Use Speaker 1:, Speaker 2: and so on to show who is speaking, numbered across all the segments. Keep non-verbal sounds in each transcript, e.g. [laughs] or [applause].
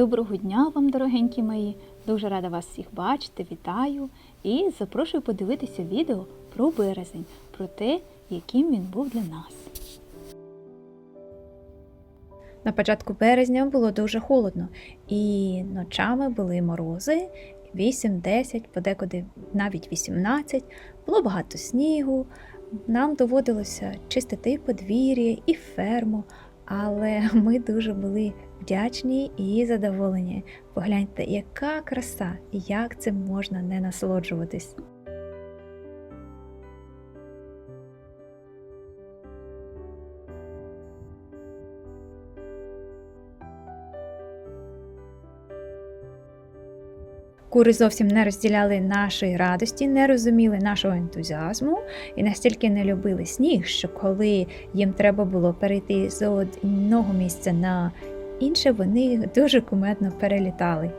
Speaker 1: Доброго дня вам, дорогенькі мої! Дуже рада вас всіх бачити, вітаю і запрошую подивитися відео про березень, про те, яким він був для нас.
Speaker 2: На початку березня було дуже холодно, і ночами були морози 8-10, подекуди навіть 18. Було багато снігу. Нам доводилося чистити подвір'я, і ферму, але ми дуже були вдячні і задоволені. Погляньте, яка краса, і як цим можна не насолоджуватись. Кури зовсім не розділяли нашої радості, не розуміли нашого ентузіазму і настільки не любили сніг, що коли їм треба було перейти з одного місця на інше, вони дуже кумедно перелітали.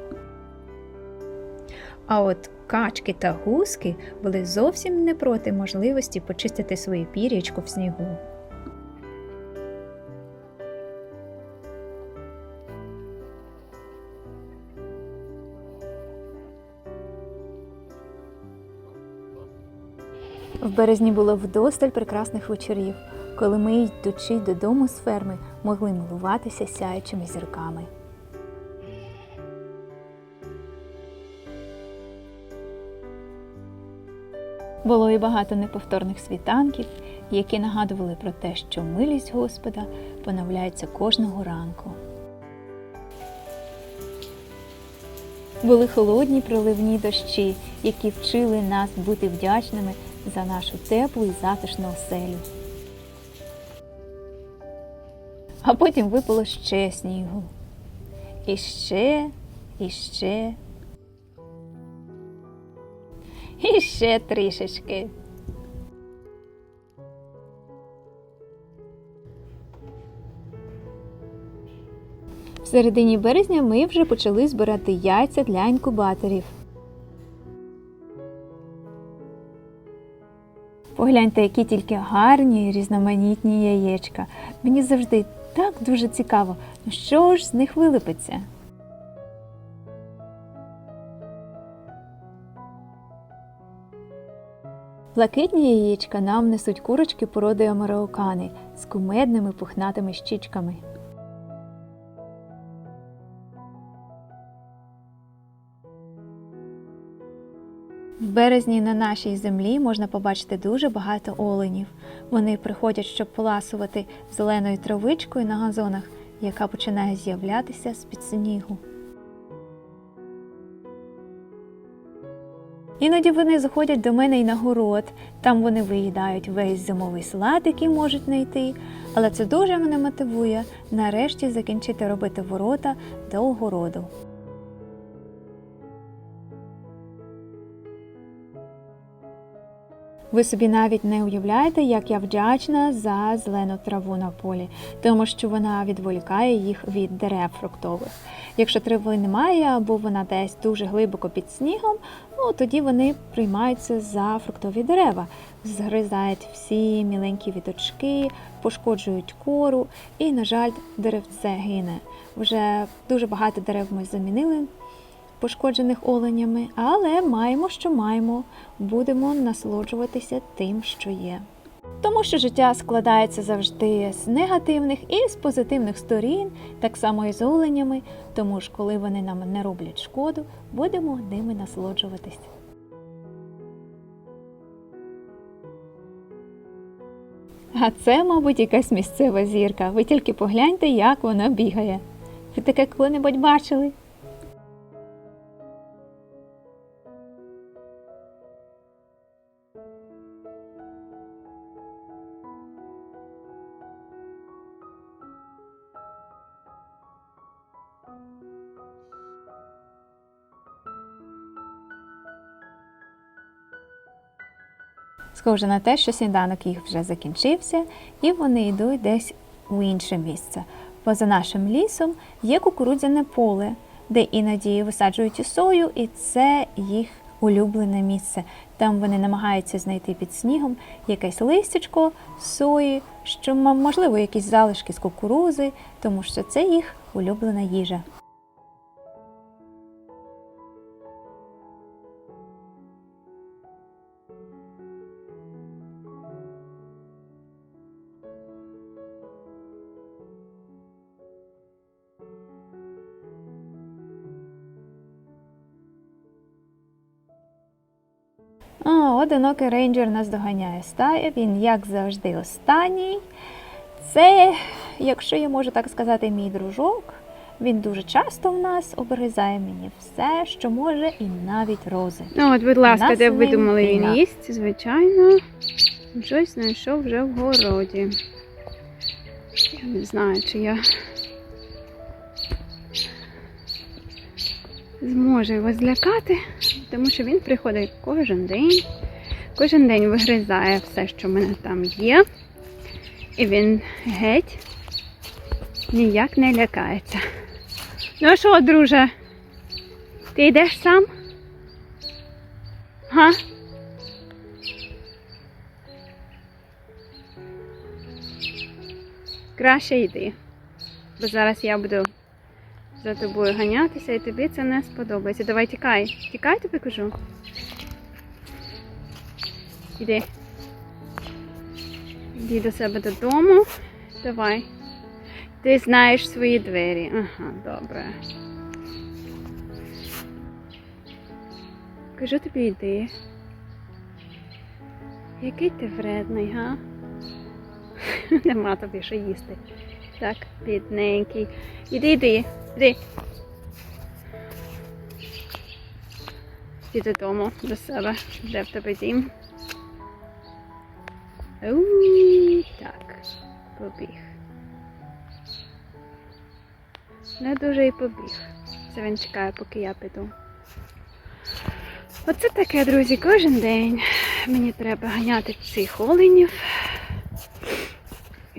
Speaker 2: А от качки та гуски були зовсім не проти можливості почистити своє пір'ячко в снігу.
Speaker 1: В березні було вдосталь прекрасних вечорів, коли ми, йдучи додому з ферми, могли милуватися сяючими зірками. Було і багато неповторних світанків, які нагадували про те, що милість Господа поновляється кожного ранку. Були холодні проливні дощі, які вчили нас бути вдячними за нашу теплу і затишну оселю. А потім випало ще снігу. І ще, і ще. І ще трішечки. В середині березня ми вже почали збирати яйця для інкубаторів. Погляньте, які тільки гарні різноманітні яєчка. Мені завжди так дуже цікаво, ну що ж з них вилипиться. Блакитні яєчка нам несуть курочки породи амараукани з кумедними пухнатими щічками. Березні на нашій землі можна побачити дуже багато оленів. Вони приходять, щоб поласувати зеленою травичкою на газонах, яка починає з'являтися з-під снігу. Іноді вони заходять до мене і на город. Там вони виїдають весь зимовий салат, який можуть знайти. Але це дуже мене мотивує нарешті закінчити робити ворота до огороду. Ви собі навіть не уявляєте, як я вдячна за зелену траву на полі, тому що вона відволікає їх від дерев фруктових. Якщо трави немає або вона десь дуже глибоко під снігом, ну тоді вони приймаються за фруктові дерева, згризають всі міленькі віточки, пошкоджують кору і, на жаль, деревце гине. Вже дуже багато дерев ми замінили пошкоджених оленями, але маємо, що маємо, будемо насолоджуватися тим, що є. Тому що життя складається завжди з негативних і з позитивних сторін, так само і з оленями, тому ж, коли вони нам не роблять шкоду, будемо ними насолоджуватись. А це, мабуть, якась місцева зірка. Ви тільки погляньте, як вона бігає. Ви таке коли-небудь бачили? Схоже на те, що сніданок їх вже закінчився, і вони йдуть десь у інше місце. Поза нашим лісом є кукурудзяне поле, де іноді висаджують і сою, і це їх улюблене місце. Там вони намагаються знайти під снігом якесь листячко сої, що можливо якісь залишки з кукурузи, тому що це їх улюблена їжа.
Speaker 3: О, одинокий рейнджер нас доганяє стає. Він, як завжди, останній. Це, якщо я можу так сказати, мій дружок. Він дуже часто в нас обгризає мені все, що може, і навіть рози.
Speaker 4: Ну, от, будь ласка, де б ви думали, він їсть, звичайно. Щось знайшов вже в городі. Я не знаю, чи я зможу його злякати, тому що він приходить кожен день. Кожен день вигризає все, що в мене там є. І він геть ніяк не лякається. Ну що, друже? Ти йдеш сам? Га? Краще йди. Бо зараз я буду за тобою ганятися і тобі це не сподобається. Давай тікай. Тікай, тобі кажу. Іди. Іди до себе додому. Давай. Ти знаєш свої двері. Ага, добре. Кажу тобі йди. Який ти вредний, га? [laughs] Нема тобі що їсти. Так, бідненький. Іди, іди, іди. Іди додому до себе, де в тебе дім. Так, побіг. Не дуже і побіг. Це він чекає, поки я піду. Оце таке, друзі, кожен день. Мені треба ганяти цих оленів.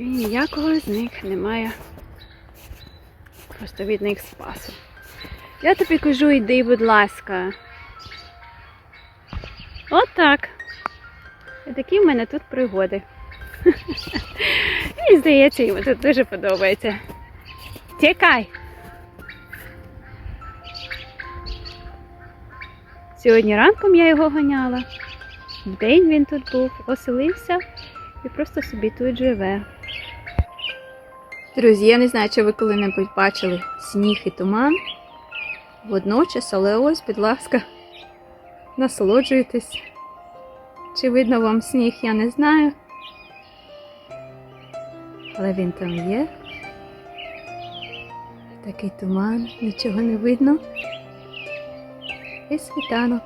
Speaker 4: І ніякого з них немає. Просто від них спасу. Я тобі кажу, йди, будь ласка. Отак. І такі в мене тут пригоди. [laughs] Мені здається, йому тут дуже подобається. Тікай! Сьогодні ранком я його ганяла. Вдень він тут був, оселився і просто собі тут живе.
Speaker 1: Друзі, я не знаю, чи ви коли-небудь бачили сніг і туман. Водночас, але ось, будь ласка, насолоджуйтесь. Чи видно вам сніг, я не знаю. Але він там є. Такий туман, нічого не видно. І світанок.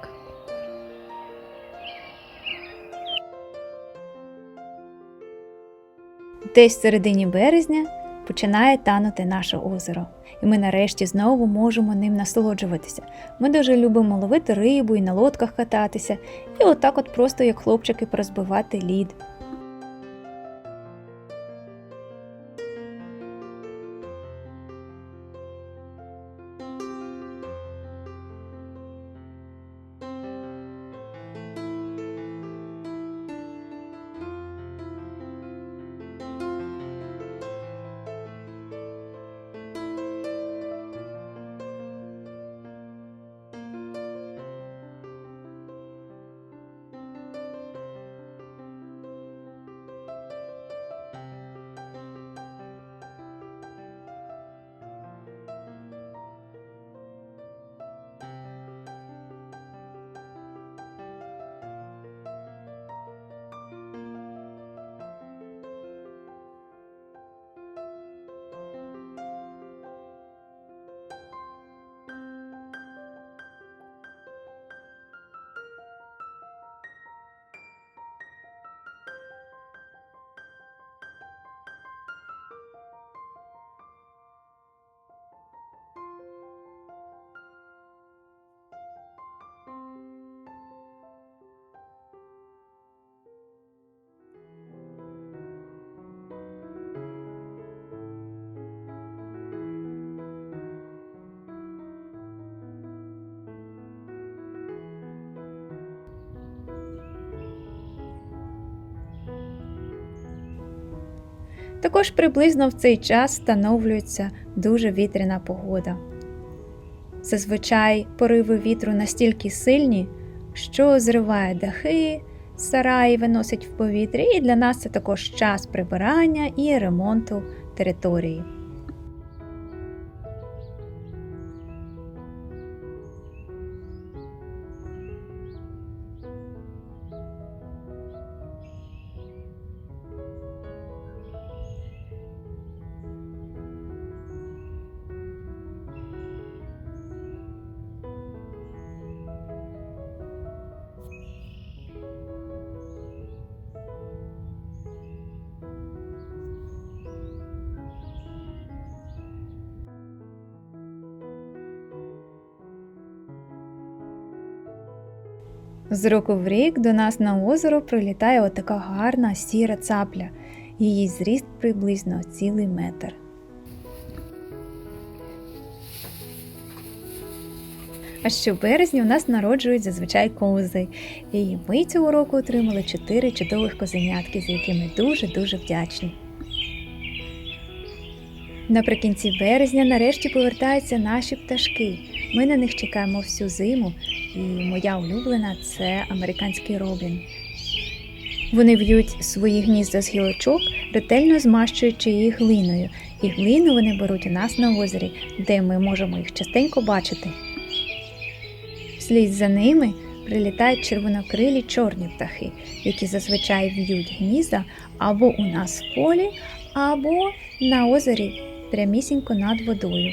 Speaker 1: Десь в середині березня починає танути наше озеро, і ми нарешті знову можемо ним насолоджуватися. Ми дуже любимо ловити рибу і на лодках кататися, і отак, от просто як хлопчики, порозбивати лід. Також приблизно в цей час встановлюється дуже вітряна погода. Зазвичай пориви вітру настільки сильні, що зриває дахи, сараї виносить в повітря, і для нас це також час прибирання і ремонту території. З року в рік до нас на озеро прилітає отака гарна сіра цапля. Її зріст приблизно цілий метр. А щоберезні у нас народжують зазвичай кози. І ми цього року отримали чотири чудових козенятки, за які ми дуже-дуже вдячні. Наприкінці березня нарешті повертаються наші пташки. Ми на них чекаємо всю зиму, і моя улюблена це американський робін. Вони в'ють свої гнізда з гілочок, ретельно змащуючи їх глиною, і глину вони беруть у нас на озері, де ми можемо їх частенько бачити. Вслід за ними прилітають червонокрилі чорні птахи, які зазвичай в'ють гнізда або у нас в полі, або на озері прямісінько над водою.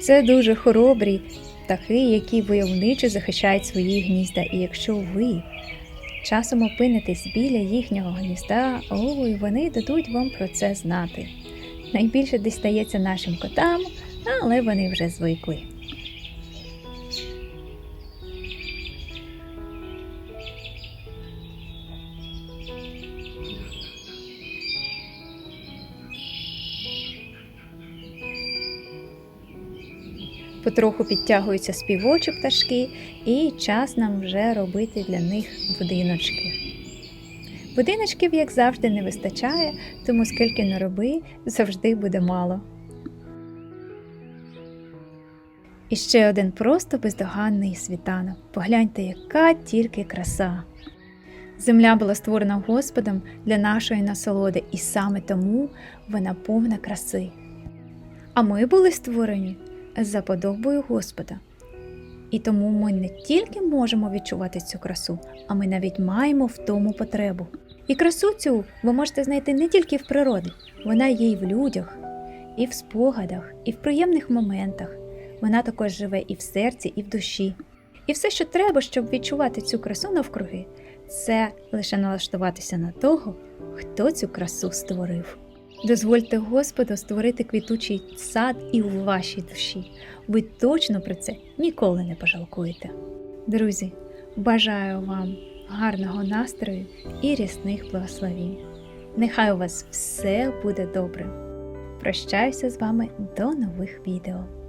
Speaker 1: Це дуже хоробрі птахи, які войовниче захищають свої гнізда. І якщо ви часом опинитесь біля їхнього гнізда, ой, вони дадуть вам про це знати. Найбільше дістається нашим котам, але вони вже звикли. Потроху підтягуються співочі пташки, і час нам вже робити для них будиночки. Будиночків, як завжди, не вистачає, тому скільки не роби, завжди буде мало. І ще один просто бездоганний світанок. Погляньте, яка тільки краса. Земля була створена Господом для нашої насолоди, і саме тому вона повна краси. А ми були створені за подобою Господа. І тому ми не тільки можемо відчувати цю красу, а ми навіть маємо в тому потребу. І красу цю ви можете знайти не тільки в природі, вона є і в людях, і в спогадах, і в приємних моментах. Вона також живе і в серці, і в душі. І все, що треба, щоб відчувати цю красу навкруги, це лише налаштуватися на того, хто цю красу створив. Дозвольте Господу створити квітучий сад і у вашій душі. Ви точно про це ніколи не пожалкуєте. Друзі, бажаю вам гарного настрою і рясних благословінь. Нехай у вас все буде добре. Прощаюся з вами до нових відео.